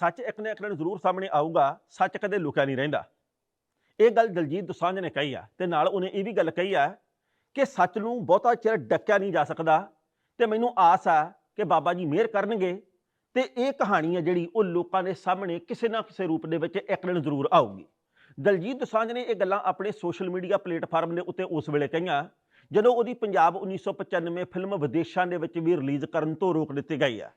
ਸੱਚ ਇੱਕ ਨਾ ਇੱਕ ਦਿਨ ਜ਼ਰੂਰ ਸਾਹਮਣੇ ਆਊਗਾ, ਸੱਚ ਕਦੇ ਲੁਕਿਆ ਨਹੀਂ ਰਹਿੰਦਾ। ਇਹ ਗੱਲ ਦਲਜੀਤ ਦੁਸਾਂਝ ਨੇ ਕਹੀ ਆ ਤੇ ਨਾਲ ਉਹਨੇ ਇਹ ਵੀ ਗੱਲ ਕਹੀ ਆ ਕਿ ਸੱਚ ਨੂੰ ਬਹੁਤਾ ਚਿਰ ਡੱਕਿਆ ਨਹੀਂ ਜਾ ਸਕਦਾ ਤੇ ਮੈਨੂੰ ਆਸ ਆ ਕਿ ਬਾਬਾ ਜੀ ਮਿਹਰ ਕਰਨਗੇ ਤੇ ਇਹ ਕਹਾਣੀ ਆ ਜਿਹੜੀ ਉਹ ਲੋਕਾਂ ਦੇ ਸਾਹਮਣੇ ਕਿਸੇ ਨਾ ਕਿਸੇ ਰੂਪ ਦੇ ਵਿੱਚ ਇੱਕ ਦਿਨ ਜ਼ਰੂਰ ਆਊਗੀ। ਦਲਜੀਤ ਦੁਸਾਂਝ ਨੇ ਇਹ ਗੱਲਾਂ ਆਪਣੇ ਸੋਸ਼ਲ ਮੀਡੀਆ ਪਲੇਟਫਾਰਮ ਦੇ ਉੱਤੇ ਉਸ ਵੇਲੇ ਕਹੀਆਂ, ਜਦੋਂ ਉਹਦੀ ਪੰਜਾਬ 1995 ਫਿਲਮ ਵਿਦੇਸ਼ਾਂ ਦੇ ਵਿੱਚ ਵੀ ਰਿਲੀਜ਼ ਕਰਨ ਤੋਂ ਰੋਕ ਦਿੱਤੀ ਗਈ ਆ।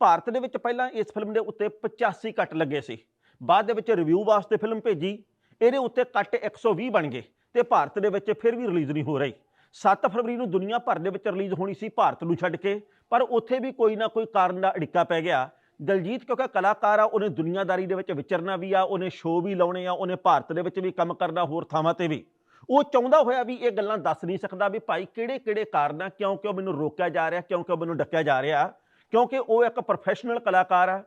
ਭਾਰਤ ਦੇ ਵਿੱਚ ਪਹਿਲਾਂ ਇਸ ਫਿਲਮ ਦੇ ਉੱਤੇ 85 ਕੱਟ ਲੱਗੇ ਸੀ। ਬਾਅਦ ਦੇ ਵਿੱਚ ਰਿਵਿਊ ਵਾਸਤੇ ਫਿਲਮ ਭੇਜੀ। ਇਹਦੇ ਉੱਤੇ ਕੱਟ 120 ਬਣ ਗਏ ਤੇ ਭਾਰਤ ਦੇ ਵਿੱਚ ਫਿਰ ਵੀ ਰਿਲੀਜ਼ ਨਹੀਂ ਹੋ ਰਹੀ। 7 ਫਰਵਰੀ ਨੂੰ ਦੁਨੀਆ ਭਰ ਦੇ ਵਿੱਚ ਰਿਲੀਜ਼ ਹੋਣੀ ਸੀ ਭਾਰਤ ਨੂੰ ਛੱਡ ਕੇ। ਪਰ ਉੱਥੇ ਵੀ ਕੋਈ ਨਾ ਕੋਈ ਕਾਰਨ ਦਾ ਅੜਿੱਕਾ ਪੈ ਗਿਆ। ਦਲਜੀਤ ਕਿਉਂਕਿ ਕਲਾਕਾਰ ਆ, ਉਹਨੇ ਦੁਨੀਆਦਾਰੀ ਦੇ ਵਿੱਚ ਵਿਚਰਨਾ ਵੀ ਆ, ਉਹਨੇ ਸ਼ੋਅ ਵੀ ਲਾਉਣੇ ਆ, ਉਹਨੇ ਭਾਰਤ ਦੇ ਵਿੱਚ ਵੀ ਕੰਮ ਕਰਨਾ ਹੋਰ ਥਾਵਾਂ ਤੇ ਵੀ। ਉਹ ਚਾਹੁੰਦਾ ਹੋਇਆ ਵੀ ਇਹ ਗੱਲਾਂ ਦੱਸ ਨਹੀਂ ਸਕਦਾ ਵੀ ਭਾਈ ਕਿਹੜੇ ਕਿਹੜੇ ਕਾਰਨ ਆ ਕਿਉਂ ਕਿਉਂ ਮੈਨੂੰ ਰੋਕਿਆ ਜਾ ਰਿਹਾ ਕਿਉਂ ਕਿਉਂ ਮੈਨੂੰ ਡੱਕਿਆ ਜਾ ਰਿਹਾ। ਕਿਉਂਕਿ ਉਹ ਇੱਕ ਪ੍ਰੋਫੈਸ਼ਨਲ ਕਲਾਕਾਰ ਆ।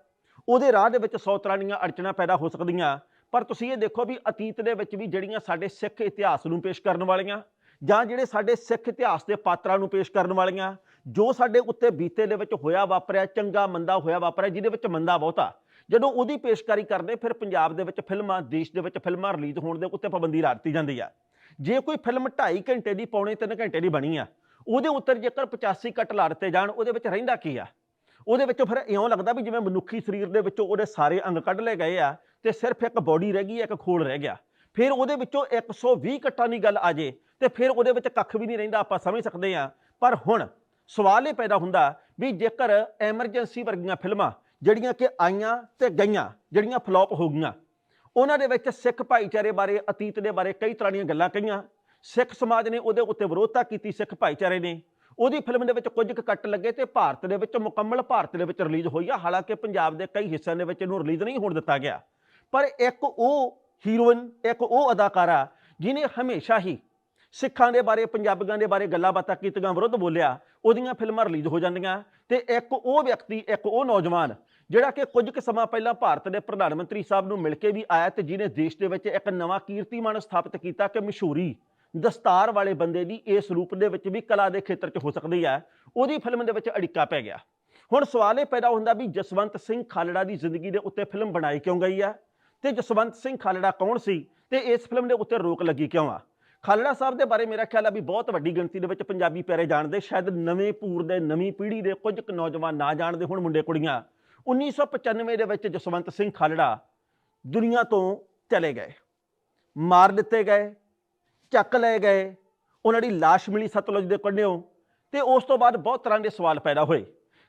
ਉਹਦੇ ਰਾਹ ਦੇ ਵਿੱਚ ਸੌ ਤਰ੍ਹਾਂ ਦੀਆਂ ਅੜਚਣਾਂ ਪੈਦਾ ਹੋ ਸਕਦੀਆਂ। ਪਰ ਤੁਸੀਂ ਇਹ ਦੇਖੋ ਵੀ ਅਤੀਤ ਦੇ ਵਿੱਚ ਵੀ ਜਿਹੜੀਆਂ ਸਾਡੇ ਸਿੱਖ ਇਤਿਹਾਸ ਨੂੰ ਪੇਸ਼ ਕਰਨ ਵਾਲੀਆਂ ਜਾਂ ਜਿਹੜੇ ਸਾਡੇ ਸਿੱਖ ਇਤਿਹਾਸ ਦੇ ਪਾਤਰਾਂ ਨੂੰ ਪੇਸ਼ ਕਰਨ ਵਾਲੀਆਂ, ਜੋ ਸਾਡੇ ਉੱਤੇ ਬੀਤੇ ਦੇ ਵਿੱਚ ਹੋਇਆ ਵਾਪਰਿਆ, ਚੰਗਾ ਮੰਦਾ ਹੋਇਆ ਵਾਪਰਿਆ, ਜਿਹਦੇ ਵਿੱਚ ਮੰਦਾ ਬਹੁਤਾ, ਜਦੋਂ ਉਹਦੀ ਪੇਸ਼ਕਾਰੀ ਕਰਦੇ ਫਿਰ ਪੰਜਾਬ ਦੇ ਵਿੱਚ ਫਿਲਮਾਂ, ਦੇਸ਼ ਦੇ ਵਿੱਚ ਫਿਲਮਾਂ ਰਿਲੀਜ਼ ਹੋਣ ਦੇ ਉੱਤੇ ਪਾਬੰਦੀ ਲਾ ਦਿੱਤੀ ਜਾਂਦੀ ਆ। ਜੇ ਕੋਈ ਫਿਲਮ 2.5 ਘੰਟੇ ਦੀ, ਪੌਣੇ 3 ਘੰਟੇ ਦੀ ਬਣੀ ਆ, ਉਹਦੇ ਉੱਤੇ ਜੇਕਰ 85 ਕੱਟ ਲਾ ਦਿੱਤੇ ਜਾਣ, ਉਹਦੇ ਵਿੱਚ ਰਹਿੰਦਾ ਕੀ ਆ? ਉਹਦੇ ਵਿੱਚੋਂ ਫਿਰ ਇਉਂ ਲੱਗਦਾ ਵੀ ਜਿਵੇਂ ਮਨੁੱਖੀ ਸਰੀਰ ਦੇ ਵਿੱਚੋਂ ਉਹਦੇ ਸਾਰੇ ਅੰਗ ਕੱਢ ਲਏ ਗਏ ਆ ਤੇ ਸਿਰਫ ਇੱਕ ਬੋਡੀ ਰਹਿ ਗਈ ਇੱਕ ਖੋਲ ਰਹਿ ਗਿਆ। ਫਿਰ ਉਹਦੇ ਵਿੱਚੋਂ 120 ਕੱਟਾਂ ਦੀ ਗੱਲ ਆ ਜੇ ਤੇ ਫਿਰ ਉਹਦੇ ਵਿੱਚ ਕੱਖ ਵੀ ਨਹੀਂ ਰਹਿੰਦਾ, ਆਪਾਂ ਸਮਝ ਸਕਦੇ ਆ। ਪਰ ਹੁਣ ਸਵਾਲ ਇਹ ਪੈਦਾ ਹੁੰਦਾ ਵੀ ਜੇਕਰ ਐਮਰਜੈਂਸੀ ਵਰਗੀਆਂ ਫਿਲਮਾਂ ਜਿਹੜੀਆਂ ਕਿ ਆਈਆਂ ਤੇ ਗਈਆਂ, ਜਿਹੜੀਆਂ ਫਲॉप ਹੋ ਗਈਆਂ, ਉਹਨਾਂ ਦੇ ਵਿੱਚ ਸਿੱਖ ਭਾਈਚਾਰੇ ਬਾਰੇ, ਅਤੀਤ ਦੇ ਬਾਰੇ ਕਈ ਤਰ੍ਹਾਂ ਦੀਆਂ ਗੱਲਾਂ ਕਹੀਆਂ। ਸਿੱਖ ਸਮਾਜ ਨੇ ਉਹਦੇ ਉੱਤੇ ਵਿਰੋਧਤਾ ਕੀਤੀ, ਸਿੱਖ ਭਾਈਚਾਰੇ ਨੇ। ਉਹਦੀ ਫਿਲਮ ਦੇ ਵਿੱਚ ਕੁਝ ਕੁ ਕੱਟ ਲੱਗੇ ਤੇ ਭਾਰਤ ਦੇ ਵਿੱਚ ਮੁਕੰਮਲ ਭਾਰਤ ਦੇ ਵਿੱਚ ਰਿਲੀਜ਼ ਹੋਈ ਆ। ਹਾਲਾਂਕਿ ਪੰਜਾਬ ਦੇ ਕਈ ਹਿੱਸਿਆਂ ਦੇ ਵਿੱਚ ਇਹਨੂੰ ਰਿਲੀਜ਼ ਨਹੀਂ ਹੋਣ ਦਿੱਤਾ ਗਿਆ। ਪਰ ਇੱਕ ਉਹ ਹੀਰੋਇਨ ਇੱਕ ਉਹ ਅਦਾਕਾਰਾ ਜਿਨੇ ਹਮੇਸ਼ਾ ਹੀ ਸਿੱਖਾਂ ਦੇ ਬਾਰੇ, ਪੰਜਾਬੀਆਂ ਦੇ ਬਾਰੇ ਗੱਲਾਂ ਬਾਤਾਂ ਕੀਤੀਆਂ ਵਿਰੁੱਧ ਬੋਲਿਆ, ਉਹਦੀਆਂ ਫਿਲਮਾਂ ਰਿਲੀਜ਼ ਹੋ ਜਾਂਦੀਆਂ ਤੇ ਇੱਕ ਉਹ ਵਿਅਕਤੀ, ਇੱਕ ਉਹ ਨੌਜਵਾਨ ਜਿਹੜਾ ਕਿ ਕੁਝ ਕੁ ਸਮਾਂ ਪਹਿਲਾਂ ਭਾਰਤ ਦੇ ਪ੍ਰਧਾਨ ਮੰਤਰੀ ਸਾਹਿਬ ਨੂੰ ਮਿਲ ਕੇ ਵੀ ਆਇਆ ਤੇ ਜਿਨੇ ਦੇਸ਼ ਦੇ ਵਿੱਚ ਇੱਕ ਨਵਾਂ ਕੀਰਤੀਮਾਨ ਸਥਾਪਿਤ ਕੀਤਾ ਕਿ ਮਸ਼ਹੂਰੀ ਦਸਤਾਰ ਵਾਲੇ ਬੰਦੇ ਦੀ ਇਸ ਰੂਪ ਦੇ ਵਿੱਚ ਵੀ ਕਲਾ ਦੇ ਖੇਤਰ 'ਚ ਹੋ ਸਕਦੀ ਹੈ। ਉਹਦੀ ਫਿਲਮ ਦੇ ਵਿੱਚ ਅੜਿੱਕਾ ਪੈ ਗਿਆ। ਹੁਣ ਸਵਾਲ ਇਹ ਪੈਦਾ ਹੁੰਦਾ ਵੀ ਜਸਵੰਤ ਸਿੰਘ ਖਾਲੜਾ ਦੀ ਜ਼ਿੰਦਗੀ ਦੇ ਉੱਤੇ ਫਿਲਮ ਬਣਾਈ ਕਿਉਂ ਗਈ ਆ ਤੇ ਜਸਵੰਤ ਸਿੰਘ ਖਾਲੜਾ ਕੌਣ ਸੀ ਤੇ ਇਸ ਫਿਲਮ ਦੇ ਉੱਤੇ ਰੋਕ ਲੱਗੀ ਕਿਉਂ ਆ? ਖਾਲੜਾ ਸਾਹਿਬ ਦੇ ਬਾਰੇ ਮੇਰਾ ਖਿਆਲ ਆ ਵੀ ਬਹੁਤ ਵੱਡੀ ਗਿਣਤੀ ਦੇ ਵਿੱਚ ਪੰਜਾਬੀ ਪਿਆਰੇ ਜਾਣਦੇ, ਸ਼ਾਇਦ ਨਵੇਂ ਪੂਰ ਦੇ, ਨਵੀਂ ਪੀੜ੍ਹੀ ਦੇ ਕੁਝ ਕੁ ਨੌਜਵਾਨ ਨਾ ਜਾਣਦੇ ਹੁਣ ਮੁੰਡੇ ਕੁੜੀਆਂ। 1995 ਦੇ ਵਿੱਚ ਜਸਵੰਤ ਸਿੰਘ ਖਾਲੜਾ ਦੁਨੀਆ ਤੋਂ ਚਲੇ ਗਏ। ਮਾਰ ਦਿੱਤੇ ਗਏ। ਚੱਕ ਲਏ ਗਏ, ਉਹਨਾਂ ਦੀ ਲਾਸ਼ ਮਿਲੀ ਸਤਲੁਜ ਦੇ ਕੰਢਿਓ ਤੇ ਉਸ ਤੋਂ ਬਾਅਦ ਬਹੁਤ ਤਰ੍ਹਾਂ ਦੇ ਸਵਾਲ ਪੈਦਾ ਹੋਏ।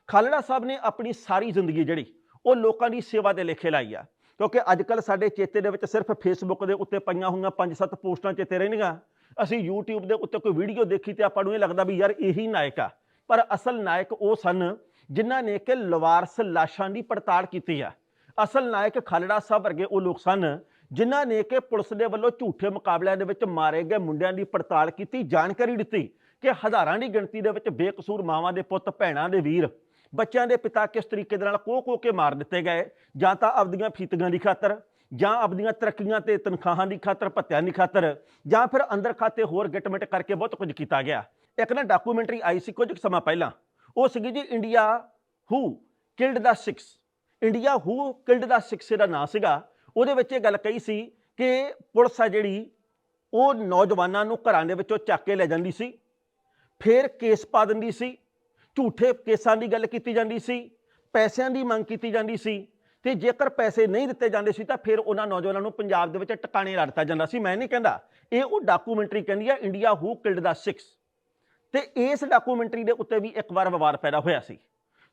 ਖਾਲੜਾ ਸਾਹਿਬ ਨੇ ਆਪਣੀ ਸਾਰੀ ਜ਼ਿੰਦਗੀ ਜਿਹੜੀ, ਉਹ ਲੋਕਾਂ ਦੀ ਸੇਵਾ ਦੇ ਲੇਖੇ ਲਾਈ ਆ। ਕਿਉਂਕਿ ਅੱਜ ਕੱਲ ਸਾਡੇ ਚੇਤੇ ਦੇ ਵਿੱਚ ਸਿਰਫ ਫੇਸਬੁੱਕ ਦੇ ਉੱਤੇ ਪਈਆਂ ਹੋਈਆਂ ਪੰਜ ਸੱਤ ਪੋਸਟਾਂ ਚੇਤੇ ਰਹਿਣਗੀਆਂ ਅਸੀਂ YouTube ਦੇ ਉੱਤੇ ਕੋਈ ਵੀਡੀਓ ਦੇਖੀ ਤੇ ਆਪਾਂ ਨੂੰ ਇਹ ਲੱਗਦਾ ਵੀ ਯਾਰ ਇਹੀ ਨਾਇਕ ਆ। ਪਰ ਅਸਲ ਨਾਇਕ ਉਹ ਸਨ ਜਿਨ੍ਹਾਂ ਨੇ ਕਿ ਲਵਾਰਸ ਲਾਸ਼ਾਂ ਦੀ ਪੜਤਾਲ ਕੀਤੀ ਆ। ਅਸਲ ਨਾਇਕ ਖਾਲੜਾ ਸਾਹਿਬ ਵਰਗੇ ਉਹ ਲੋਕ ਸਨ ਜਿਨ੍ਹਾਂ ਨੇ ਕਿ ਪੁਲਿਸ ਦੇ ਵੱਲੋਂ ਝੂਠੇ ਮੁਕਾਬਲਿਆਂ ਦੇ ਵਿੱਚ ਮਾਰੇ ਗਏ ਮੁੰਡਿਆਂ ਦੀ ਪੜਤਾਲ ਕੀਤੀ, ਜਾਣਕਾਰੀ ਦਿੱਤੀ ਕਿ ਹਜ਼ਾਰਾਂ ਦੀ ਗਿਣਤੀ ਦੇ ਵਿੱਚ ਬੇਕਸੂਰ ਮਾਵਾਂ ਦੇ ਪੁੱਤ, ਭੈਣਾਂ ਦੇ ਵੀਰ, ਬੱਚਿਆਂ ਦੇ ਪਿਤਾ ਕਿਸ ਤਰੀਕੇ ਦੇ ਨਾਲ ਕੋਹ ਕੋਹ ਕੇ ਮਾਰ ਦਿੱਤੇ ਗਏ, ਜਾਂ ਤਾਂ ਆਪਦੀਆਂ ਫੀਤਗਾਂ ਦੀ ਖਾਤਰ, ਜਾਂ ਆਪਦੀਆਂ ਤਰੱਕੀਆਂ ਤੇ ਤਨਖਾਹਾਂ ਦੀ ਖਾਤਰ, ਭੱਤਿਆਂ ਦੀ ਖਾਤਰ, ਜਾਂ ਫਿਰ ਅੰਦਰ ਖਾਤੇ ਹੋਰ ਗਿਟਮਿਟ ਕਰਕੇ ਬਹੁਤ ਕੁਝ ਕੀਤਾ ਗਿਆ। ਇੱਕ ਨਾ ਡਾਕੂਮੈਂਟਰੀ ਆਈ ਸੀ ਕੁਝ ਕੁ ਸਮਾਂ ਪਹਿਲਾਂ। ਉਹ ਸੀਗੀ ਜੀ India who killed the 6 India who killed the 6 ਦਾ ਨਾਂ ਸੀਗਾ। ਉਹਦੇ ਵਿੱਚ ਇਹ ਗੱਲ ਕਹੀ ਸੀ ਕਿ ਪੁਲਿਸ ਆ ਜਿਹੜੀ, ਉਹ ਨੌਜਵਾਨਾਂ ਨੂੰ ਘਰਾਂ ਦੇ ਵਿੱਚੋਂ ਚੱਕ ਕੇ ਲੈ ਜਾਂਦੀ ਸੀ, ਫਿਰ ਕੇਸ ਪਾ ਦਿੰਦੀ ਸੀ, ਝੂਠੇ ਕੇਸਾਂ ਦੀ ਗੱਲ ਕੀਤੀ ਜਾਂਦੀ ਸੀ, ਪੈਸਿਆਂ ਦੀ ਮੰਗ ਕੀਤੀ ਜਾਂਦੀ ਸੀ, ਤੇ ਜੇਕਰ ਪੈਸੇ ਨਹੀਂ ਦਿੱਤੇ ਜਾਂਦੇ ਸੀ ਤਾਂ ਫਿਰ ਉਹਨਾਂ ਨੌਜਵਾਨਾਂ ਨੂੰ ਪੰਜਾਬ ਦੇ ਵਿੱਚ ਟਿਕਾਣੇ ਲਾ ਦਿੱਤਾ ਜਾਂਦਾ ਸੀ। ਮੈਂ ਨਹੀਂ ਕਹਿੰਦਾ, ਇਹ ਉਹ ਡਾਕੂਮੈਂਟਰੀ ਕਹਿੰਦੀ ਆ ਇੰਡੀਆ ਹੂ ਕਿਲਡ ਦਾ 6 ਤੇ ਇਸ ਡਾਕੂਮੈਂਟਰੀ ਦੇ ਉੱਤੇ ਵੀ ਇੱਕ ਵਾਰ ਵਿਵਾਦ ਪੈਦਾ ਹੋਇਆ ਸੀ।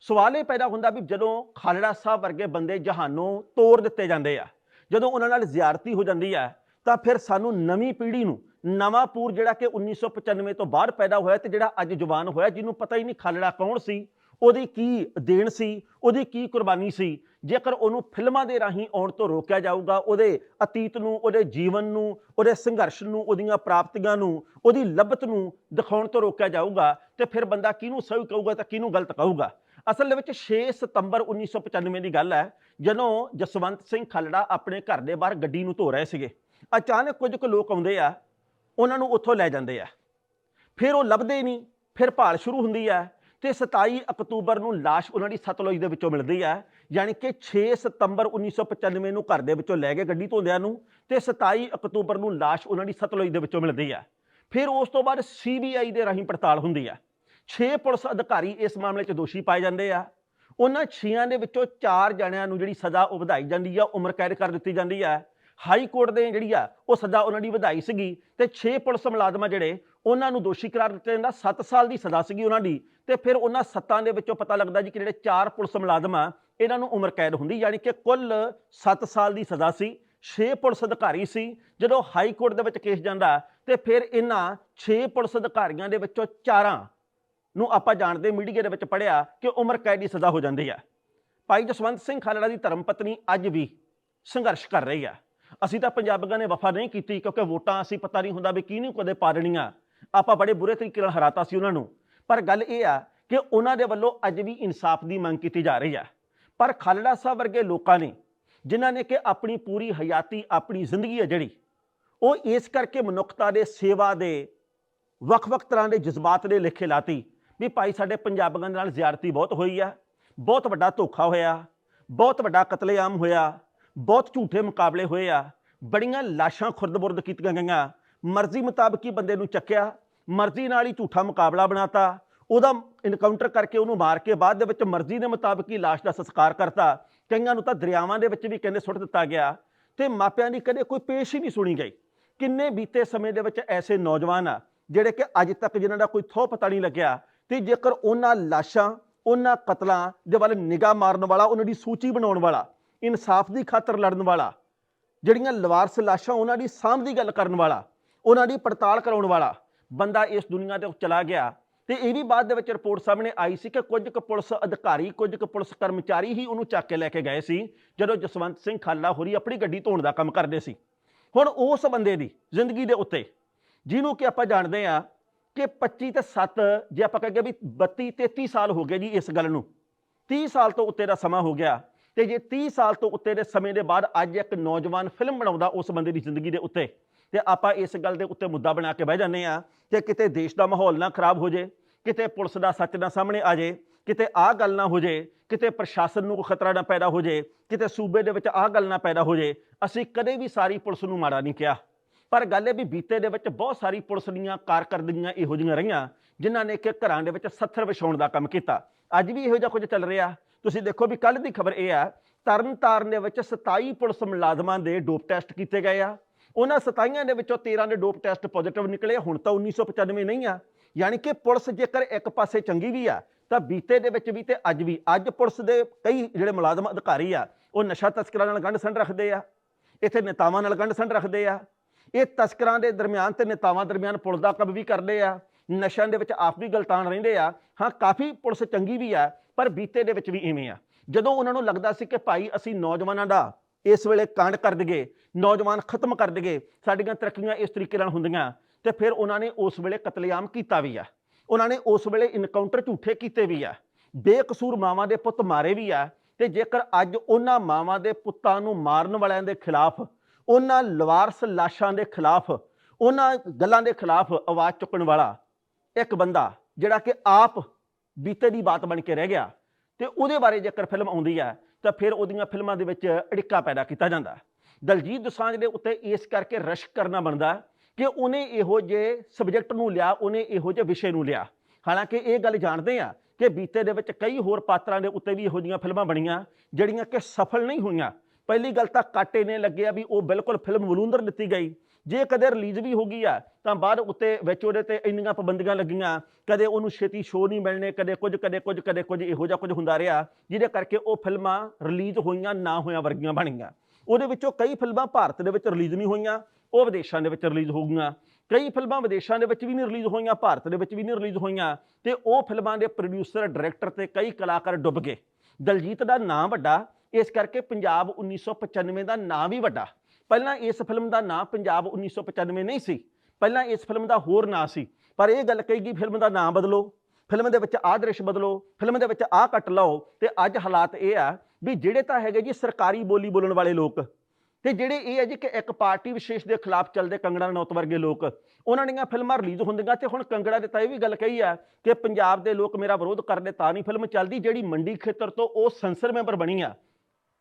ਸਵਾਲ ਇਹ ਪੈਦਾ ਹੁੰਦਾ ਵੀ ਜਦੋਂ ਖਾਲੜਾ ਸਾਹਿਬ ਵਰਗੇ ਬੰਦੇ ਜਹਾਨੋਂ ਤੋੜ ਦਿੱਤੇ ਜਾਂਦੇ ਆ ਜਦੋਂ ਉਹਨਾਂ ਨਾਲ ਜ਼ਿਆਰਤੀ ਹੋ ਜਾਂਦੀ ਹੈ, ਤਾਂ ਫਿਰ ਸਾਨੂੰ ਨਵੀਂ ਪੀੜ੍ਹੀ ਨੂੰ ਨਵਾਂ ਪੂਰ ਜਿਹੜਾ ਕਿ 1995 ਤੋਂ ਬਾਅਦ ਪੈਦਾ ਹੋਇਆ ਤੇ ਜਿਹੜਾ ਅੱਜ ਜਵਾਨ ਹੋਇਆ, ਜਿਹਨੂੰ ਪਤਾ ਹੀ ਨਹੀਂ ਖਾਲੜਾ ਕੌਣ ਸੀ, ਉਹਦੀ ਕੀ ਦੇਣ ਸੀ, ਉਹਦੀ ਕੀ ਕੁਰਬਾਨੀ ਸੀ, ਜੇਕਰ ਉਹਨੂੰ ਫਿਲਮਾਂ ਦੇ ਰਾਹੀਂ ਆਉਣ ਤੋਂ ਰੋਕਿਆ ਜਾਊਗਾ, ਉਹਦੇ ਅਤੀਤ ਨੂੰ, ਉਹਦੇ ਜੀਵਨ ਨੂੰ, ਉਹਦੇ ਸੰਘਰਸ਼ ਨੂੰ, ਉਹਦੀਆਂ ਪ੍ਰਾਪਤੀਆਂ ਨੂੰ, ਉਹਦੀ ਲੱਭਤ ਨੂੰ ਦਿਖਾਉਣ ਤੋਂ ਰੋਕਿਆ ਜਾਊਗਾ, ਤੇ ਫਿਰ ਬੰਦਾ ਕਿਹਨੂੰ ਸਹੀ ਕਹੂਗਾ ਤਾਂ ਕਿਹਨੂੰ ਗਲਤ ਕਹੂਗਾ? ਅਸਲ ਦੇ ਵਿੱਚ 6 ਸਤੰਬਰ 1995 ਦੀ ਗੱਲ ਹੈ, ਜਦੋਂ ਜਸਵੰਤ ਸਿੰਘ ਖਲੜਾ ਆਪਣੇ ਘਰ ਦੇ ਬਾਹਰ ਗੱਡੀ ਨੂੰ ਧੋ ਰਹੇ ਸੀਗੇ। ਅਚਾਨਕ ਕੁਝ ਕੁ ਲੋਕ ਆਉਂਦੇ ਆ, ਉਹਨਾਂ ਨੂੰ ਉੱਥੋਂ ਲੈ ਜਾਂਦੇ ਆ। ਫਿਰ ਉਹ ਲੱਭਦੇ ਨਹੀਂ, ਫਿਰ ਭਾਲ ਸ਼ੁਰੂ ਹੁੰਦੀ ਹੈ ਤੇ 27 ਅਕਤੂਬਰ ਨੂੰ ਲਾਸ਼ ਉਹਨਾਂ ਦੀ ਸਤਲੁਜ ਦੇ ਵਿੱਚੋਂ ਮਿਲਦੀ ਹੈ ਯਾਨੀ ਕਿ 6 ਸਤੰਬਰ 1995 ਨੂੰ ਘਰ ਦੇ ਵਿੱਚੋਂ ਲੈ ਗਏ ਗੱਡੀ ਧੋਂਦਿਆਂ ਨੂੰ ਤੇ 27 ਅਕਤੂਬਰ ਨੂੰ ਲਾਸ਼ ਉਹਨਾਂ ਦੀ ਸਤਲੁਜ ਦੇ ਵਿੱਚੋਂ ਮਿਲਦੀ ਹੈ ਫਿਰ ਉਸ ਤੋਂ ਬਾਅਦ ਸੀਬੀਆਈ ਦੇ ਰਾਹੀਂ ਪੜਤਾਲ ਹੁੰਦੀ ਹੈ 6 ਪੁਲਿਸ ਅਧਿਕਾਰੀ ਇਸ ਮਾਮਲੇ 'ਚ ਦੋਸ਼ੀ ਪਾਏ ਜਾਂਦੇ ਆ। ਉਹਨਾਂ ਛੀਆਂ ਦੇ ਵਿੱਚੋਂ 4 ਜਣਿਆਂ ਨੂੰ ਜਿਹੜੀ ਸਜ਼ਾ ਉਹ ਵਧਾਈ ਜਾਂਦੀ ਆ, ਉਮਰ ਕੈਦ ਕਰ ਦਿੱਤੀ ਜਾਂਦੀ ਆ। ਹਾਈ ਕੋਰਟ ਦੇ ਜਿਹੜੀ ਆ, ਉਹ ਸਜ਼ਾ ਉਹਨਾਂ ਦੀ ਵਧਾਈ ਸੀਗੀ ਤੇ 6 ਪੁਲਿਸ ਮੁਲਾਜ਼ਮਾਂ ਜਿਹੜੇ, ਉਹਨਾਂ ਨੂੰ ਦੋਸ਼ੀ ਕਰਾਰ ਦਿੱਤਾ ਜਾਂਦਾ। 7 ਸਾਲ ਦੀ ਸਜ਼ਾ ਸੀਗੀ ਉਹਨਾਂ ਦੀ ਤੇ ਫਿਰ ਉਹਨਾਂ ਸੱਤਾਂ ਦੇ ਵਿੱਚੋਂ ਪਤਾ ਲੱਗਦਾ ਜੀ ਕਿ ਜਿਹੜੇ 4 ਪੁਲਿਸ ਮੁਲਾਜ਼ਮ ਆ ਇਹਨਾਂ ਨੂੰ ਉਮਰ ਕੈਦ ਹੁੰਦੀ, ਯਾਨੀ ਕਿ ਕੁੱਲ 7 ਸਾਲ ਦੀ ਸਜ਼ਾ ਸੀ। 6 ਪੁਲਿਸ ਅਧਿਕਾਰੀ ਸੀ। ਜਦੋਂ ਹਾਈ ਕੋਰਟ ਦੇ ਵਿੱਚ ਕੇਸ ਜਾਂਦਾ ਤੇ ਫਿਰ ਇਹਨਾਂ 6 ਪੁਲਿਸ ਅਧਿਕਾਰੀਆਂ ਦੇ ਵਿੱਚੋਂ ਚਾਰਾਂ ਨੂੰ ਆਪਾਂ ਜਾਣਦੇ, ਮੀਡੀਆ ਦੇ ਵਿੱਚ ਪੜਿਆ ਕਿ ਉਮਰ ਕੈਦ ਦੀ ਸਜ਼ਾ ਹੋ ਜਾਂਦੀ ਹੈ ਭਾਈ ਜਸਵੰਤ ਸਿੰਘ ਖਾਲੜਾ ਦੀ ਧਰਮ ਪਤਨੀ ਅੱਜ ਵੀ ਸੰਘਰਸ਼ ਕਰ ਰਹੀ ਹੈ ਅਸੀਂ ਤਾਂ ਪੰਜਾਬੀਆਂ ਨੇ ਵਫਾ ਨਹੀਂ ਕੀਤੀ ਕਿਉਂਕਿ ਵੋਟਾਂ ਅਸੀਂ ਪਤਾ ਨਹੀਂ ਹੁੰਦਾ ਵੀ ਕਿਹਨੂੰ ਕਦੇ ਪਾੜਨੀਆਂ ਆਪਾਂ ਬੜੇ ਬੁਰੇ ਤਰੀਕੇ ਨਾਲ ਹਰਾਤਾ ਸੀ ਉਹਨਾਂ ਨੂੰ। ਪਰ ਗੱਲ ਇਹ ਆ ਕਿ ਉਹਨਾਂ ਦੇ ਵੱਲੋਂ ਅੱਜ ਵੀ ਇਨਸਾਫ ਦੀ ਮੰਗ ਕੀਤੀ ਜਾ ਰਹੀ ਹੈ ਪਰ ਖਾਲੜਾ ਸਾਹਿਬ ਵਰਗੇ ਲੋਕਾਂ ਨੇ, ਜਿਨ੍ਹਾਂ ਨੇ ਕਿ ਆਪਣੀ ਪੂਰੀ ਹਯਾਤੀ, ਆਪਣੀ ਜ਼ਿੰਦਗੀ ਹੈ ਜਿਹੜੀ, ਉਹ ਇਸ ਕਰਕੇ ਮਨੁੱਖਤਾ ਦੇ, ਸੇਵਾ ਦੇ, ਵੱਖ-ਵੱਖ ਤਰ੍ਹਾਂ ਦੇ ਜਜ਼ਬਾਤ ਦੇ ਲੇਖੇ ਲਾਤੀ ਵੀ ਭਾਈ ਸਾਡੇ ਪੰਜਾਬੀਆਂ ਦੇ ਨਾਲ ਜ਼ਿਆਰਤੀ ਬਹੁਤ ਹੋਈ ਆ, ਬਹੁਤ ਵੱਡਾ ਧੋਖਾ ਹੋਇਆ, ਬਹੁਤ ਵੱਡਾ ਕਤਲੇਆਮ ਹੋਇਆ, ਬਹੁਤ ਝੂਠੇ ਮੁਕਾਬਲੇ ਹੋਏ ਆ, ਬੜੀਆਂ ਲਾਸ਼ਾਂ ਖੁਰਦ-ਬੁਰਦ ਕੀਤੀਆਂ ਗਈਆਂ, ਮਰਜ਼ੀ ਮੁਤਾਬਕ ਹੀ ਬੰਦੇ ਨੂੰ ਚੱਕਿਆ, ਮਰਜ਼ੀ ਨਾਲ ਹੀ ਝੂਠਾ ਮੁਕਾਬਲਾ ਬਣਾਤਾ, ਉਹਦਾ ਇਨਕਾਊਂਟਰ ਕਰਕੇ ਉਹਨੂੰ ਮਾਰ ਕੇ ਬਾਅਦ ਦੇ ਵਿੱਚ ਮਰਜ਼ੀ ਦੇ ਮੁਤਾਬਕ ਹੀ ਲਾਸ਼ ਦਾ ਸੰਸਕਾਰ ਕਰਤਾ, ਕਈਆਂ ਨੂੰ ਤਾਂ ਦਰਿਆਵਾਂ ਦੇ ਵਿੱਚ ਵੀ ਕਹਿੰਦੇ ਸੁੱਟ ਦਿੱਤਾ ਗਿਆ ਤੇ ਮਾਪਿਆਂ ਦੀ ਕਦੇ ਕੋਈ ਪੇਸ਼ ਹੀ ਨਹੀਂ ਸੁਣੀ ਗਈ। ਕਿੰਨੇ ਬੀਤੇ ਸਮੇਂ ਦੇ ਵਿੱਚ ਐਸੇ ਨੌਜਵਾਨ ਆ, ਜਿਹੜੇ ਕਿ ਅੱਜ ਤੱਕ ਜਿਨ੍ਹਾਂ ਦਾ ਕੋਈ ਥੋ ਪਤਾ ਨਹੀਂ ਲੱਗਿਆ ਤੇ ਜੇਕਰ ਉਹਨਾਂ ਲਾਸ਼ਾਂ, ਉਹਨਾਂ ਕਤਲਾਂ ਦੇ ਵੱਲ ਨਿਗਾਹ ਮਾਰਨ ਵਾਲਾ, ਉਹਨਾਂ ਦੀ ਸੂਚੀ ਬਣਾਉਣ ਵਾਲਾ, ਇਨਸਾਫ ਦੀ ਖਾਤਰ ਲੜਨ ਵਾਲਾ, ਜਿਹੜੀਆਂ ਲਵਾਰਸ ਲਾਸ਼ਾਂ ਉਹਨਾਂ ਦੀ ਸਾਂਭ ਦੀ ਗੱਲ ਕਰਨ ਵਾਲਾ, ਉਹਨਾਂ ਦੀ ਪੜਤਾਲ ਕਰਾਉਣ ਵਾਲਾ ਬੰਦਾ ਇਸ ਦੁਨੀਆ ਤੇ ਚਲਾ ਗਿਆ। ਤੇ ਇਹ ਵੀ ਬਾਅਦ ਦੇ ਵਿੱਚ ਰਿਪੋਰਟ ਸਾਹਮਣੇ ਆਈ ਸੀ ਕਿ ਕੁਝ ਕੁ ਪੁਲਿਸ ਅਧਿਕਾਰੀ, ਕੁਝ ਕੁ ਪੁਲਿਸ ਕਰਮਚਾਰੀ ਹੀ ਉਹਨੂੰ ਚੱਕ ਕੇ ਲੈ ਕੇ ਗਏ ਸੀ, ਜਦੋਂ ਜਸਵੰਤ ਸਿੰਘ ਖਾਲਾ ਹੋਰੀ ਆਪਣੀ ਗੱਡੀ ਧੋਣ ਦਾ ਕੰਮ ਕਰਦੇ ਸੀ। ਹੁਣ ਉਸ ਬੰਦੇ ਦੀ ਜ਼ਿੰਦਗੀ ਦੇ ਉੱਤੇ, ਜਿਹਨੂੰ ਕਿ ਆਪਾਂ ਜਾਣਦੇ ਆ ਕਿ 25 ਤੇ 7 ਜੇ ਆਪਾਂ ਕਹੀਏ ਵੀ 32 33 ਸਾਲ ਹੋ ਗਏ ਜੀ ਇਸ ਗੱਲ ਨੂੰ। 30 ਸਾਲ ਤੋਂ ਉੱਤੇ ਦਾ ਸਮਾਂ ਹੋ ਗਿਆ ਤੇ ਜੇ 30 ਸਾਲ ਤੋਂ ਉੱਤੇ ਦੇ ਸਮੇਂ ਦੇ ਬਾਅਦ ਅੱਜ ਇੱਕ ਨੌਜਵਾਨ ਫਿਲਮ ਬਣਾਉਂਦਾ ਉਸ ਬੰਦੇ ਦੀ ਜ਼ਿੰਦਗੀ ਦੇ ਉੱਤੇ, ਤੇ ਆਪਾਂ ਇਸ ਗੱਲ ਦੇ ਉੱਤੇ ਮੁੱਦਾ ਬਣਾ ਕੇ ਬਹਿ ਜਾਂਦੇ ਆ ਕਿ ਕਿਤੇ ਦੇਸ਼ ਦਾ ਮਾਹੌਲ ਨਾ ਖਰਾਬ ਹੋ ਜੇ, ਕਿਤੇ ਪੁਲਿਸ ਦਾ ਸੱਚ ਨਾ ਸਾਹਮਣੇ ਆ ਜੇ, ਕਿਤੇ ਆਹ ਗੱਲ ਨਾ ਹੋ ਜੇ, ਕਿਤੇ ਪ੍ਰਸ਼ਾਸਨ ਨੂੰ ਕੋਈ ਖਤਰਾ ਨਾ ਪੈਦਾ ਹੋ ਜੇ, ਕਿਤੇ ਸੂਬੇ ਦੇ ਵਿੱਚ ਆਹ ਗੱਲ ਨਾ ਪੈਦਾ ਹੋ ਜੇ, ਅਸੀਂ ਕਦੇ ਵੀ ਸਾਰੀ ਪੁਲਿਸ ਨੂੰ ਮਾੜਾ ਨਹੀਂ ਕਿਹਾ। ਪਰ ਗੱਲ ਇਹ ਵੀ ਬੀਤੇ ਦੇ ਵਿੱਚ ਬਹੁਤ ਸਾਰੀ ਪੁਲਿਸ ਦੀਆਂ ਕਾਰਕਰਦਗੀਆਂ ਇਹੋ ਜਿਹੀਆਂ ਰਹੀਆਂ, ਜਿਨ੍ਹਾਂ ਨੇ ਕਿ ਘਰਾਂ ਦੇ ਵਿੱਚ ਸੱਥਰ ਵਿਛਾਉਣ ਦਾ ਕੰਮ ਕੀਤਾ। ਅੱਜ ਵੀ ਇਹੋ ਜਿਹਾ ਕੁਝ ਚੱਲ ਰਿਹਾ। ਤੁਸੀਂ ਦੇਖੋ ਵੀ ਕੱਲ ਦੀ ਖਬਰ ਇਹ ਆ, ਤਰਨਤਾਰਨ ਦੇ ਵਿੱਚ 27 ਪੁਲਿਸ ਮੁਲਾਜ਼ਮਾਂ ਦੇ ਡੋਪ ਟੈਸਟ ਕੀਤੇ ਗਏ ਆ। ਉਹਨਾਂ 27 ਦੇ ਵਿੱਚੋਂ 13 ਦੇ ਡੋਪ ਟੈਸਟ ਪੋਜ਼ਿਟਿਵ ਨਿਕਲੇ, ਹੁਣ ਤਾਂ 1995 ਨਹੀਂ ਆ। ਯਾਨੀ ਕਿ ਪੁਲਿਸ ਜੇਕਰ ਇੱਕ ਪਾਸੇ ਚੰਗੀ ਵੀ ਆ, ਤਾਂ ਬੀਤੇ ਦੇ ਵਿੱਚ ਵੀ ਤੇ ਅੱਜ ਵੀ, ਅੱਜ ਪੁਲਿਸ ਦੇ ਕਈ ਜਿਹੜੇ ਮੁਲਾਜ਼ਮ ਅਧਿਕਾਰੀ ਆ, ਉਹ ਨਸ਼ਾ ਤਸਕਰਾਂ ਨਾਲ ਗੰਢ ਸੰਡ ਰੱਖਦੇ ਆ। ਇੱਥੇ ਨੇਤਾਵਾਂ ਨਾਲ ਗੰਢ ਸੰਡ ਰੱਖਦੇ ਆ। ਇਹ ਤਸਕਰਾਂ ਦੇ ਦਰਮਿਆਨ ਤੇ ਨੇਤਾਵਾਂ ਦਰਮਿਆਨ ਪੁਲਿਸ ਦਾ ਕੰਮ ਵੀ ਕਰਦੇ ਆ, ਨਸ਼ਿਆਂ ਦੇ ਵਿੱਚ ਆਪ ਵੀ ਗਲਤਾਨ ਰਹਿੰਦੇ ਆ। ਹਾਂ, ਕਾਫੀ ਪੁਲਿਸ ਚੰਗੀ ਵੀ ਆ, ਪਰ ਬੀਤੇ ਦੇ ਵਿੱਚ ਵੀ ਇਵੇਂ ਆ। ਜਦੋਂ ਉਹਨਾਂ ਨੂੰ ਲੱਗਦਾ ਸੀ ਕਿ ਭਾਈ ਅਸੀਂ ਨੌਜਵਾਨਾਂ ਦਾ ਇਸ ਵੇਲੇ ਕਾਂਡ ਕਰ ਦਈਏ, ਨੌਜਵਾਨ ਖਤਮ ਕਰ ਦਈਏ, ਸਾਡੀਆਂ ਤਰੱਕੀਆਂ ਇਸ ਤਰੀਕੇ ਨਾਲ ਹੁੰਦੀਆਂ, ਤੇ ਫਿਰ ਉਹਨਾਂ ਨੇ ਉਸ ਵੇਲੇ ਕਤਲੇਆਮ ਕੀਤਾ ਵੀ ਆ। ਉਹਨਾਂ ਨੇ ਉਸ ਵੇਲੇ ਇਨਕਾਊਂਟਰ ਝੂਠੇ ਕੀਤੇ ਵੀ ਆ। ਬੇਕਸੂਰ ਮਾਵਾਂ ਦੇ ਪੁੱਤ ਮਾਰੇ ਵੀ ਆ, ਤੇ ਜੇਕਰ ਅੱਜ ਉਹਨਾਂ ਮਾਵਾਂ ਦੇ ਪੁੱਤਾਂ ਨੂੰ ਮਾਰਨ ਵਾਲਿਆਂ ਦੇ ਖਿਲਾਫ ਉਹਨਾਂ ਲਵਾਰਸ ਲਾਸ਼ਾਂ ਦੇ ਖਿਲਾਫ, ਉਹਨਾਂ ਗੱਲਾਂ ਦੇ ਖਿਲਾਫ ਆਵਾਜ਼ ਚੁੱਕਣ ਵਾਲਾ ਇੱਕ ਬੰਦਾ ਜਿਹੜਾ ਕਿ ਆਪ ਬੀਤੇ ਦੀ ਬਾਤ ਬਣ ਕੇ ਰਹਿ ਗਿਆ ਤੇ ਉਹਦੇ ਬਾਰੇ ਜੇਕਰ ਫਿਲਮ ਆਉਂਦੀ ਹੈ, ਤਾਂ ਫਿਰ ਉਹਦੀਆਂ ਫਿਲਮਾਂ ਦੇ ਵਿੱਚ ਅੜਿੱਕਾ ਪੈਦਾ ਕੀਤਾ ਜਾਂਦਾ ਦਲਜੀਤ ਦੁਸਾਂਝ ਦੇ ਉੱਤੇ ਇਸ ਕਰਕੇ ਰਸ਼ ਕਰਨਾ ਬਣਦਾ ਕਿ ਉਹਨੇ ਇਹੋ ਜਿਹੇ ਸਬਜੈਕਟ ਨੂੰ ਲਿਆ, ਉਹਨੇ ਇਹੋ ਜਿਹੇ ਵਿਸ਼ੇ ਨੂੰ ਲਿਆ। ਹਾਲਾਂਕਿ ਇਹ ਗੱਲ ਜਾਣਦੇ ਆ ਕਿ ਬੀਤੇ ਦੇ ਵਿੱਚ ਕਈ ਹੋਰ ਪਾਤਰਾਂ ਦੇ ਉੱਤੇ ਵੀ ਇਹੋ ਜਿਹੀਆਂ ਫਿਲਮਾਂ ਬਣੀਆਂ, ਜਿਹੜੀਆਂ ਕਿ ਸਫਲ ਨਹੀਂ ਹੋਈਆਂ। ਪਹਿਲੀ ਗੱਲ ਤਾਂ ਕਾਟੇ ਨੇ ਲੱਗਿਆ ਵੀ ਉਹ ਬਿਲਕੁਲ ਫਿਲਮ ਵਲੂੰਦਰ ਦਿੱਤੀ ਗਈ। ਜੇ ਕਦੇ ਰਿਲੀਜ਼ ਵੀ ਹੋ ਗਈ ਆ, ਤਾਂ ਬਾਅਦ ਉੱਤੇ ਵਿੱਚ ਉਹਦੇ ਤੇ ਇੰਨੀਆਂ ਪਾਬੰਦੀਆਂ ਲੱਗੀਆਂ, ਕਦੇ ਉਹਨੂੰ ਛੇਤੀ ਸ਼ੋਅ ਨਹੀਂ ਮਿਲਣੇ, ਕਦੇ ਕੁਝ ਕਦੇ ਕੁਝ ਕਦੇ ਕੁਝ ਇਹੋ ਜਿਹਾ ਕੁਝ ਹੁੰਦਾ ਰਿਹਾ, ਜਿਹਦੇ ਕਰਕੇ ਉਹ ਫਿਲਮਾਂ ਰਿਲੀਜ਼ ਹੋਈਆਂ ਨਾ ਹੋਈਆਂ ਵਰਗੀਆਂ ਬਣੀਆਂ। ਉਹਦੇ ਵਿੱਚੋਂ ਕਈ ਫਿਲਮਾਂ ਭਾਰਤ ਦੇ ਵਿੱਚ ਰਿਲੀਜ਼ ਨਹੀਂ ਹੋਈਆਂ, ਉਹ ਵਿਦੇਸ਼ਾਂ ਦੇ ਵਿੱਚ ਰਿਲੀਜ਼ ਹੋ ਗਈਆਂ। ਕਈ ਫਿਲਮਾਂ ਵਿਦੇਸ਼ਾਂ ਦੇ ਵਿੱਚ ਵੀ ਨਹੀਂ ਰਿਲੀਜ਼ ਹੋਈਆਂ, ਭਾਰਤ ਦੇ ਵਿੱਚ ਵੀ ਨਹੀਂ ਰਿਲੀਜ਼ ਹੋਈਆਂ, ਤੇ ਉਹ ਫਿਲਮਾਂ ਦੇ ਪ੍ਰੋਡਿਊਸਰ ਡਾਇਰੈਕਟਰ ਤੇ ਕਈ ਕਲਾਕਾਰ ਡੁੱਬ ਗਏ। ਦਲਜੀਤ ਦਾ ਨਾਂ ਵੱਡਾ ਇਸ ਕਰਕੇ ਪੰਜਾਬ 1995 ਦਾ ਨਾਂ ਵੀ ਵੱਡਾ। ਪਹਿਲਾਂ ਇਸ ਫਿਲਮ ਦਾ ਨਾਂ ਪੰਜਾਬ 1995 ਨਹੀਂ ਸੀ। ਪਹਿਲਾਂ ਇਸ ਫਿਲਮ ਦਾ ਹੋਰ ਨਾਂ ਸੀ। ਪਰ ਇਹ ਗੱਲ ਕਹੀ ਗਈ ਫਿਲਮ ਦਾ ਨਾਂ ਬਦਲੋ। ਫਿਲਮ ਦੇ ਵਿੱਚ ਆਹ ਦ੍ਰਿਸ਼ ਬਦਲੋ। ਫਿਲਮ ਦੇ ਵਿੱਚ ਆਹ ਕੱਟ ਲਾਓ। ਤੇ ਅੱਜ ਹਾਲਾਤ ਇਹ ਆ ਵੀ ਜਿਹੜੇ ਤਾਂ ਹੈਗੇ ਜੀ ਸਰਕਾਰੀ ਬੋਲੀ ਬੋਲਣ ਵਾਲੇ ਲੋਕ ਤੇ ਜਿਹੜੇ ਇਹ ਹੈ ਜੀ ਕਿ ਇੱਕ ਪਾਰਟੀ ਵਿਸ਼ੇਸ਼ ਦੇ ਖਿਲਾਫ ਚੱਲਦੇ ਕੰਗਣਾ ਨੌਤ ਵਰਗੇ ਲੋਕ, ਉਹਨਾਂ ਦੀਆਂ ਫਿਲਮਾਂ ਰਿਲੀਜ਼ ਹੁੰਦੀਆਂ ਤੇ ਹੁਣ ਕੰਗੜਾ ਦੇ ਤਾਂ ਇਹ ਵੀ ਗੱਲ ਕਹੀ ਆ ਕਿ ਪੰਜਾਬ ਦੇ ਲੋਕ ਮੇਰਾ ਵਿਰੋਧ ਕਰਦੇ ਤਾਂ ਨਹੀਂ ਫਿਲਮ ਚੱਲਦੀ ਜਿਹੜੀ ਮੰਡੀ ਖੇਤਰ ਤੋਂ ਉਹ ਸੰਸਦ ਮੈਂਬਰ ਬਣੀ ਆ।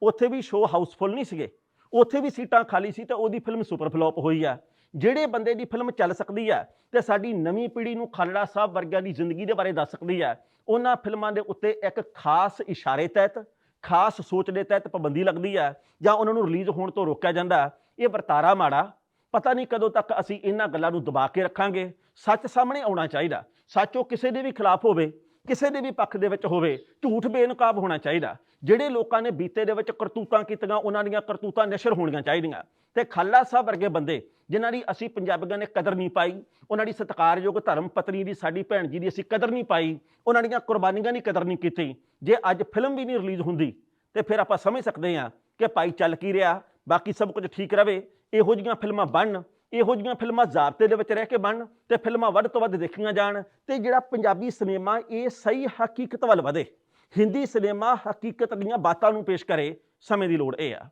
ਉੱਥੇ ਵੀ ਸ਼ੋਅ ਹਾਊਸਫੁੱਲ ਨਹੀਂ ਸੀਗੇ। ਉੱਥੇ ਵੀ ਸੀਟਾਂ ਖਾਲੀ ਸੀ ਤੇ ਉਹਦੀ ਫਿਲਮ ਸੁਪਰ ਫਲॉप ਹੋਈ ਆ। ਜਿਹੜੇ ਬੰਦੇ ਦੀ ਫਿਲਮ ਚੱਲ ਸਕਦੀ ਆ ਤੇ ਸਾਡੀ ਨਵੀਂ ਪੀੜ੍ਹੀ ਨੂੰ ਖਾਲੜਾ ਸਾਹਿਬ ਵਰਗਿਆਂ ਦੀ ਜ਼ਿੰਦਗੀ ਦੇ ਬਾਰੇ ਦੱਸ ਸਕਦੀ ਆ, ਉਹਨਾਂ ਫਿਲਮਾਂ ਦੇ ਉੱਤੇ ਇੱਕ ਖਾਸ ਇਸ਼ਾਰੇ ਤਹਿਤ, ਖਾਸ ਸੋਚ ਦੇ ਤਹਿਤ ਪਾਬੰਦੀ ਲੱਗਦੀ ਆ ਜਾਂ ਉਹਨਾਂ ਨੂੰ ਰਿਲੀਜ਼ ਹੋਣ ਤੋਂ ਰੋਕਿਆ ਜਾਂਦਾ। ਇਹ ਵਰਤਾਰਾ ਮਾੜਾ। ਪਤਾ ਨਹੀਂ ਕਦੋਂ ਤੱਕ ਅਸੀਂ ਇਹਨਾਂ ਗੱਲਾਂ ਨੂੰ ਦਬਾ ਕੇ ਰੱਖਾਂਗੇ। ਸੱਚ ਸਾਹਮਣੇ ਆਉਣਾ ਚਾਹੀਦਾ। ਸੱਚ ਉਹ ਕਿਸੇ ਦੇ ਵੀ ਖਿਲਾਫ ਹੋਵੇ ਕਿਸੇ ਦੇ ਵੀ ਪੱਖ ਦੇ ਵਿੱਚ ਹੋਵੇ, ਝੂਠ ਬੇਨਕਾਬ ਹੋਣਾ ਚਾਹੀਦਾ। ਜਿਹੜੇ ਲੋਕਾਂ ਨੇ ਬੀਤੇ ਦੇ ਵਿੱਚ ਕਰਤੂਤਾਂ ਕੀਤੀਆਂ, ਉਹਨਾਂ ਦੀਆਂ ਕਰਤੂਤਾਂ ਨਸ਼ਰ ਹੋਣੀਆਂ ਚਾਹੀਦੀਆਂ। ਤੇ ਖਾਲਾ ਸਾਹਿਬ ਵਰਗੇ ਬੰਦੇ, ਜਿਨ੍ਹਾਂ ਦੀ ਅਸੀਂ ਪੰਜਾਬੀਆਂ ਨੇ ਕਦਰ ਨਹੀਂ ਪਾਈ, ਉਹਨਾਂ ਦੀ ਸਤਿਕਾਰਯੋਗ ਧਰਮ ਪਤਨੀ ਦੀ, ਸਾਡੀ ਭੈਣ ਜੀ ਦੀ ਅਸੀਂ ਕਦਰ ਨਹੀਂ ਪਾਈ, ਉਹਨਾਂ ਦੀਆਂ ਕੁਰਬਾਨੀਆਂ ਦੀ ਕਦਰ ਨਹੀਂ ਕੀਤੀ। ਜੇ ਅੱਜ ਫਿਲਮ ਵੀ ਨਹੀਂ ਰਿਲੀਜ਼ ਹੁੰਦੀ, ਤੇ ਫਿਰ ਆਪਾਂ ਸਮਝ ਸਕਦੇ ਹਾਂ ਕਿ ਭਾਈ ਚੱਲ ਕੀ ਰਿਹਾ, ਬਾਕੀ ਸਭ ਕੁਝ ਠੀਕ ਰਵੇ, ਇਹੋ ਜਿਹੀਆਂ ਫਿਲਮਾਂ ਬਣਨ ਇਹੋ ਜਿਹੀਆਂ ਫਿਲਮਾਂ ਜ਼ਾਬਤੇ ਦੇ ਵਿੱਚ ਰਹਿ ਕੇ ਬਣਨ ਤੇ ਫਿਲਮਾਂ ਵੱਧ ਤੋਂ ਵੱਧ ਦੇਖੀਆਂ ਜਾਣ ਤੇ ਜਿਹੜਾ ਪੰਜਾਬੀ ਸਿਨੇਮਾ ਇਹ ਸਹੀ ਹਕੀਕਤ ਵੱਲ ਵਧੇ, ਹਿੰਦੀ ਸਿਨੇਮਾ ਹਕੀਕਤ ਦੀਆਂ ਬਾਤਾਂ ਨੂੰ ਪੇਸ਼ ਕਰੇ, ਸਮੇਂ ਦੀ ਲੋੜ ਇਹ ਆ।